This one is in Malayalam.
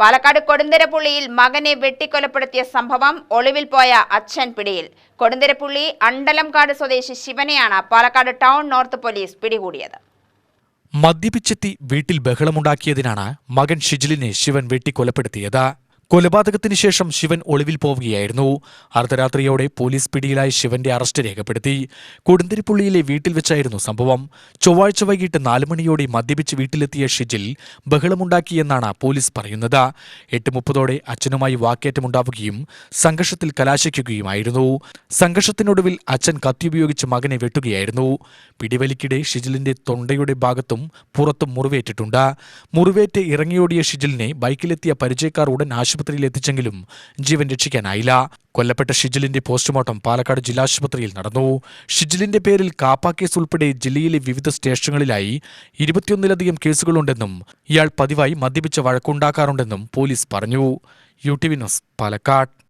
പാലക്കാട് കൊടുന്തരപ്പുള്ളിയിൽ മകനെ വെട്ടിക്കൊലപ്പെടുത്തിയ സംഭവം ഒളിവിൽ പോയ അച്ഛൻ പിടിയിൽ. കൊടുന്തരപ്പുള്ളി അണ്ടലംകാട് സ്വദേശി ശിവനെയാണ് പാലക്കാട് ടൗൺ നോർത്ത് പോലീസ് പിടികൂടിയത്. മദ്യപിച്ചെത്തി വീട്ടിൽ ബഹളമുണ്ടാക്കിയതിനാണ് മകൻ ഷിജിലിനെ ശിവൻ വെട്ടിക്കൊലപ്പെടുത്തിയത്. കൊലപാതകത്തിന് ശേഷം ശിവൻ ഒളിവിൽ പോവുകയായിരുന്നു. അർദ്ധരാത്രിയോടെ പോലീസ് പിടിയിലായി ശിവന്റെ അറസ്റ്റ് രേഖപ്പെടുത്തി. കൊടുന്തിരിപ്പുള്ളിയിലെ വീട്ടിൽ വെച്ചായിരുന്നു സംഭവം. ചൊവ്വാഴ്ച വൈകിട്ട് നാല് മണിയോടെ മദ്യപിച്ച് വീട്ടിലെത്തിയ ഷിജിൽ ബഹളമുണ്ടാക്കിയെന്നാണ് പോലീസ് പറയുന്നത്. എട്ട് മുപ്പതോടെ അച്ഛനുമായി വാക്കേറ്റമുണ്ടാവുകയും സംഘർഷത്തിൽ കലാശിക്കുകയുമായിരുന്നു. സംഘർഷത്തിനൊടുവിൽ അച്ഛൻ കത്തിയുപയോഗിച്ച് മകനെ വെട്ടുകയായിരുന്നു. പിടിവലിക്കിടെ ഷിജിലിന്റെ തൊണ്ടയുടെ ഭാഗത്തും പുറത്തും മുറിവേറ്റിട്ടുണ്ട്. മുറിവേറ്റ് ഇറങ്ങിയോടിയ ഷിജിലിനെ ബൈക്കിലെത്തിയ പരിചയക്കാർ ഉടൻ ആശുപത്രിയിൽ എത്തിച്ചെങ്കിലും ജീവൻ രക്ഷിക്കാനായില്ല. കൊല്ലപ്പെട്ട ഷിജിലിന്റെ പോസ്റ്റ്മോർട്ടം പാലക്കാട് ജില്ലാശുപത്രിയിൽ നടന്നു. ഷിജിലിന്റെ പേരിൽ കാപ്പ കേസ് ഉൾപ്പെടെ ജില്ലയിലെ വിവിധ സ്റ്റേഷനുകളിലായി ഇരുപത്തിയൊന്നിലധികം കേസുകളുണ്ടെന്നും ഇയാൾ പതിവായി മദ്യപിച്ച വഴക്കുണ്ടാക്കാറുണ്ടെന്നും പോലീസ് പറഞ്ഞു. U T V news Palakkad.